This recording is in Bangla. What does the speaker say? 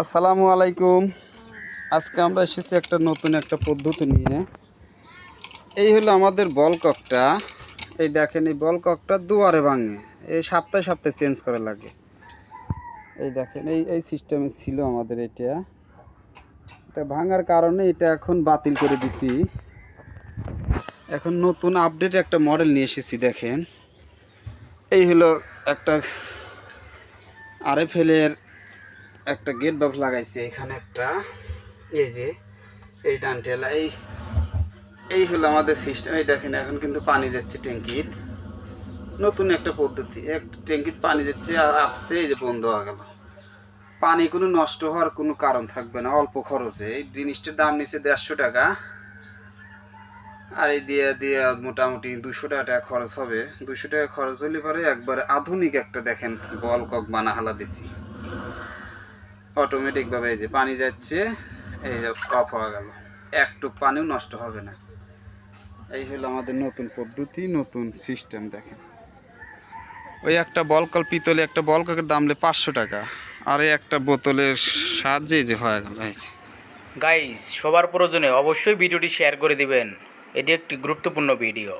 আসসালামু আলাইকুম। আজকে আমরা এসেছি একটা নতুন একটা পদ্ধতি নিয়ে। এই হলো আমাদের বল ককটা। এই দেখেন, এই বল ককটা দুয়ারে ভাঙে। এই সপ্তাহে সপ্তাহে চেঞ্জ করা লাগে। এই দেখেন, এই এই সিস্টেমে ছিল আমাদের এটা। এটা ভাঙার কারণে এটা এখন বাতিল করে দিছি। এখন নতুন আপডেট একটা মডেল নিয়ে এসেছি, দেখেন। এই হলো একটা আরএফএলের একটা গেট বাল্ব লাগাইছে, এখানে একটা, এই যে, এই ডানটেলা এই এই হলো আমাদের সিস্টেম এই দেখেন, এখন কিন্তু পানি যাচ্ছে ট্যাঙ্কির। নতুন একটা পদ্ধতি, এক ট্যাঙ্কির পানি যাচ্ছে আপসে এই যে বন্ধ হয়ে গেল। পানি কোনো নষ্ট হওয়ার কোনো কারণ থাকবে না, অল্প খরচে। এই জিনিসটার দাম নিচ্ছে দেড়শো টাকা। আর এই দিয়ে দিয়ে মোটামুটি দুশো টাকা খরচ হবে। দুশো টাকা খরচ হলে পরে একবারে আধুনিক একটা দেখেন বল কক বানা হালা দিছি। অটোমেটিকভাবে এই যে পানি যাচ্ছে, এই যে অফ হয়ে গেল। একটু পানিও নষ্ট হবে না। এই হলো আমাদের নতুন পদ্ধতি, নতুন সিস্টেম দেখেন। ওই একটা বলকল পিতলে একটা বলককের দাম হলো পাঁচশো টাকা। আর এই একটা বোতলের সাহায্যে যে হয়ে গেল, এই যে। গাইস সবার প্রয়োজনে অবশ্যই ভিডিওটি শেয়ার করে দিবেন। এটি একটি গুরুত্বপূর্ণ ভিডিও